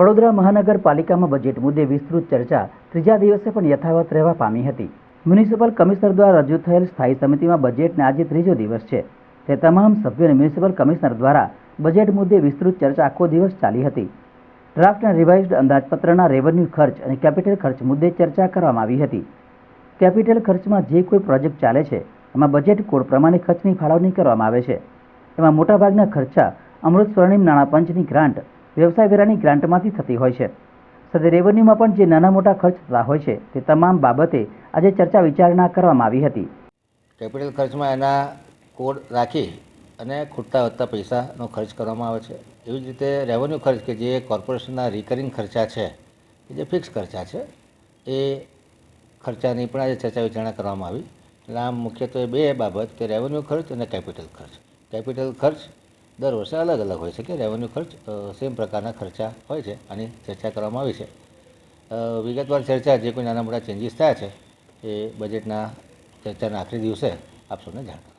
વડોદરા મહાનગરપાલિકામાં બજેટ મુદ્દે વિસ્તૃત ચર્ચા ત્રીજા દિવસે પણ યથાવત રહેવા પામી હતી. મ્યુનિસિપલ કમિશનર દ્વારા રજૂ થયેલ સ્થાયી સમિતિમાં બજેટને આજે ત્રીજો દિવસ છે. તે તમામ સભ્યોને મ્યુનિસિપલ કમિશનર દ્વારા બજેટ મુદ્દે વિસ્તૃત ચર્ચા આખો દિવસ ચાલી હતી. ડ્રાફ્ટ અને રિવાઇઝડ અંદાજપત્રના રેવન્યુ ખર્ચ અને કેપિટલ ખર્ચ મુદ્દે ચર્ચા કરવામાં આવી હતી. કેપિટલ ખર્ચમાં જે કોઈ પ્રોજેક્ટ ચાલે છે, એમાં બજેટ કોડ પ્રમાણે ખર્ચની ફાળવણી કરવામાં આવે છે. એમાં મોટાભાગના ખર્ચા અમૃત સ્વર્ણિમ નાણાં પંચની ગ્રાન્ટ વ્યવસાય વેરાની ગ્રાન્ટમાંથી થતી હોય છે. સાથે રેવન્યુમાં પણ જે નાના મોટા ખર્ચ થતા હોય છે, તે તમામ બાબતે આજે ચર્ચા વિચારણા કરવામાં આવી હતી. કેપિટલ ખર્ચમાં એના કોડ રાખી અને ખૂટતા વધતા પૈસાનો ખર્ચ કરવામાં આવે છે. એવી જ રીતે રેવન્યુ ખર્ચ કે જે કોર્પોરેશનના રિકરિંગ ખર્ચા છે જે ફિક્સ ખર્ચા છે, એ ખર્ચાની પણ આજે ચર્ચા વિચારણા કરવામાં આવી. એટલે આમ મુખ્યત્વે બે બાબત કે રેવન્યુ ખર્ચ અને કેપિટલ ખર્ચ. કેપિટલ ખર્ચ દર વર્ષે અલગ અલગ હોય છે કે રેવન્યુ ખર્ચ સેમ પ્રકારના ખર્ચા હોય છે આની ચર્ચા કરવામાં આવી છે. વિગતવાર ચર્ચા જે કોઈ નાના મોટા ચેન્જીસ થયા છે એ બજેટના ચર્ચાના આખરી દિવસે આપ સૌને જાણ